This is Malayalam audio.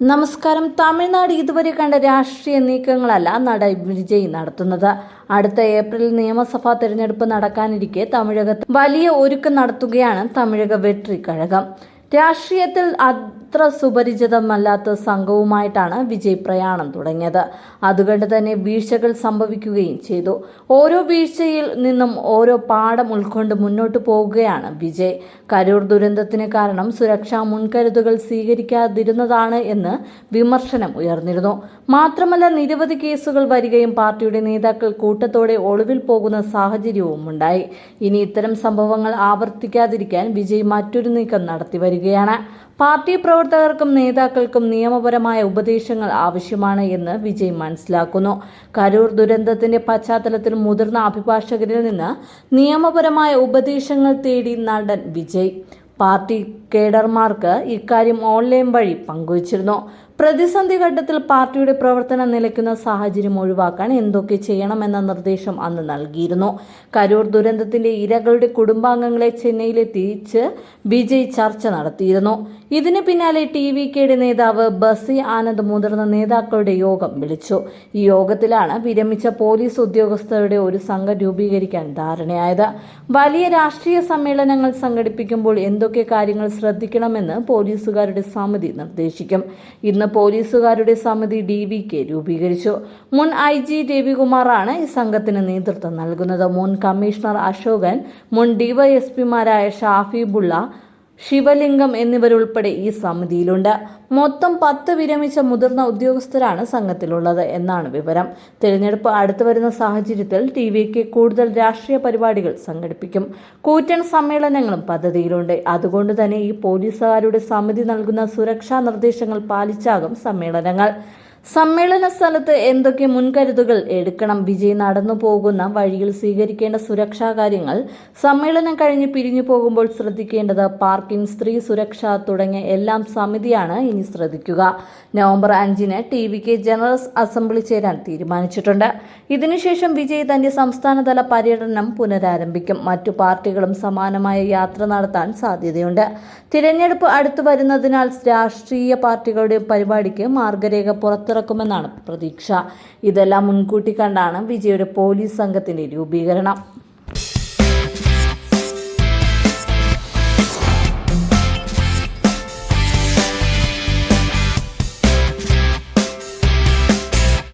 നമസ്കാരം. തമിഴ്നാട് ഇതുവരെ കണ്ട രാഷ്ട്രീയ നീക്കങ്ങളല്ല നട വിജയ് നടത്തുന്നത്. അടുത്ത ഏപ്രിൽ നിയമസഭാ തെരഞ്ഞെടുപ്പ് നടക്കാനിരിക്കെ തമിഴകത്ത് വലിയ ഒരുക്കം നടത്തുകയാണ് തമിഴക വെട്രി കഴകം രാഷ്ട്രീയത്തിൽ അത്ര സുപരിചിതമല്ലാത്ത സംഘവുമായിട്ടാണ് വിജയ് പ്രയാണം തുടങ്ങിയത്. അതുകൊണ്ട് തന്നെ വീഴ്ചകൾ സംഭവിക്കുകയും ചെയ്തു. ഓരോ വീഴ്ചയിൽ നിന്നും ഓരോ പാഠം ഉൾക്കൊണ്ട് മുന്നോട്ട് പോവുകയാണ് വിജയ്. കരൂർ ദുരന്തത്തിന് കാരണം സുരക്ഷാ മുൻകരുതുകൾ സ്വീകരിക്കാതിരുന്നതാണ് എന്ന് വിമർശനം ഉയർന്നിരുന്നു. മാത്രമല്ല നിരവധി കേസുകൾ വരികയും പാർട്ടിയുടെ നേതാക്കൾ കൂട്ടത്തോടെ ഒളിവിൽ പോകുന്ന സാഹചര്യവും ഉണ്ടായി ഇനി ഇത്തരം സംഭവങ്ങൾ ആവർത്തിക്കാതിരിക്കാൻ വിജയ് മറ്റൊരു നീക്കം നടത്തി വരികയാണ് പാർട്ടി പ്രവർത്തകർക്കും നേതാക്കൾക്കും നിയമപരമായ ഉപദേശങ്ങൾ ആവശ്യമാണ് എന്ന് വിജയ് മനസ്സിലാക്കുന്നു. കരൂർ ദുരന്തത്തിന്റെ പശ്ചാത്തലത്തിൽ മുതിർന്ന അഭിഭാഷകരിൽ നിന്ന് നിയമപരമായ ഉപദേശങ്ങൾ തേടി നടൻ വിജയ്. പാർട്ടി കേഡർമാർക്ക് ഇക്കാര്യം ഓൺലൈൻ വഴി പങ്കുവച്ചിരുന്നു. പ്രതിസന്ധി ഘട്ടത്തിൽ പാർട്ടിയുടെ പ്രവർത്തനം നിലയ്ക്കുന്ന സാഹചര്യം ഒഴിവാക്കാൻ എന്തൊക്കെ ചെയ്യണമെന്ന നിർദ്ദേശം അന്ന് നൽകിയിരുന്നു. കരൂർ ദുരന്തത്തിന്റെ ഇരകളുടെ കുടുംബാംഗങ്ങളെ ചെന്നൈയിലെത്തിച്ച് വിജയ് ചർച്ച നടത്തിയിരുന്നു. ഇതിന് പിന്നാലെ ടി വി കെയുടെ നേതാവ് ബസി ആനന്ദ് മുതിർന്ന നേതാക്കളുടെ യോഗം വിളിച്ചു. ഈ യോഗത്തിലാണ് വിരമിച്ച പോലീസ് ഉദ്യോഗസ്ഥരുടെ ഒരു സംഘം രൂപീകരിക്കാൻ ധാരണയായത്. വലിയ രാഷ്ട്രീയ സമ്മേളനങ്ങൾ സംഘടിപ്പിക്കുമ്പോൾ എന്തൊക്കെ കാര്യങ്ങൾ ശ്രദ്ധിക്കണമെന്ന് പോലീസുകാരുടെ സമിതി നിർദ്ദേശിക്കും. ഇന്ന് പോലീസുകാരുടെ സമിതി ഡി വി കെ രൂപീകരിച്ചു. മുൻ ഐ ജി രവികുമാറാണ് ഈ സംഘത്തിന് നേതൃത്വം നൽകുന്നത്. മുൻ കമ്മീഷണർ അശോകൻ മുൻ ഡിവൈഎസ്പിമാരായ ഷാഫിബുള്ള ശിവലിംഗം എന്നിവരുൾപ്പെടെ ഈ സമിതിയിലുണ്ട്. മൊത്തം പത്ത് വിരമിച്ച മുതിർന്ന ഉദ്യോഗസ്ഥരാണ് സംഘത്തിലുള്ളത് എന്നാണ് വിവരം. തിരഞ്ഞെടുപ്പ് അടുത്തു വരുന്ന സാഹചര്യത്തിൽ ടി വിക്ക് കൂടുതൽ രാഷ്ട്രീയ പരിപാടികൾ സംഘടിപ്പിക്കും. കൂറ്റൻ സമ്മേളനങ്ങളും പദ്ധതിയിലുണ്ട്. അതുകൊണ്ട് തന്നെ ഈ പോലീസുകാരുടെ സമിതി നൽകുന്ന സുരക്ഷാ നിർദ്ദേശങ്ങൾ പാലിച്ചാകും സമ്മേളനങ്ങൾ. സമ്മേളന സ്ഥലത്ത് എന്തൊക്കെ മുൻകരുതുകൾ എടുക്കണം? വിജയ് നടന്നു പോകുന്ന വഴിയിൽ സ്വീകരിക്കേണ്ട സുരക്ഷാ കാര്യങ്ങൾ. സമ്മേളനം കഴിഞ്ഞ് പിരിഞ്ഞു പോകുമ്പോൾ ശ്രദ്ധിക്കേണ്ടത് പാർക്കിംഗ് സ്ത്രീ സുരക്ഷ തുടങ്ങിയ എല്ലാം സമിതിയാണ്. ഇനി ശ്രദ്ധിക്കുക. നവംബർ അഞ്ചിന് T V K general assembly ചേരാൻ തീരുമാനിച്ചിട്ടുണ്ട്. ഇതിനുശേഷം വിജയ് തന്റെ സംസ്ഥാനതല പര്യടനം പുനരാരംഭിക്കും. മറ്റു പാർട്ടികളും സമാനമായ യാത്ര നടത്താൻ സാധ്യതയുണ്ട്. തിരഞ്ഞെടുപ്പ് അടുത്തു വരുന്നതിനാൽ രാഷ്ട്രീയ പാർട്ടികളുടെ പരിപാടിക്ക് മാർഗരേഖ പുറത്തിറക്കുമെന്നാണ് പ്രതീക്ഷ. ഇതെല്ലാം മുൻകൂട്ടി കണ്ടാണ് വിജയുടെ പോലീസ് സംഘത്തിന്റെ രൂപീകരണം.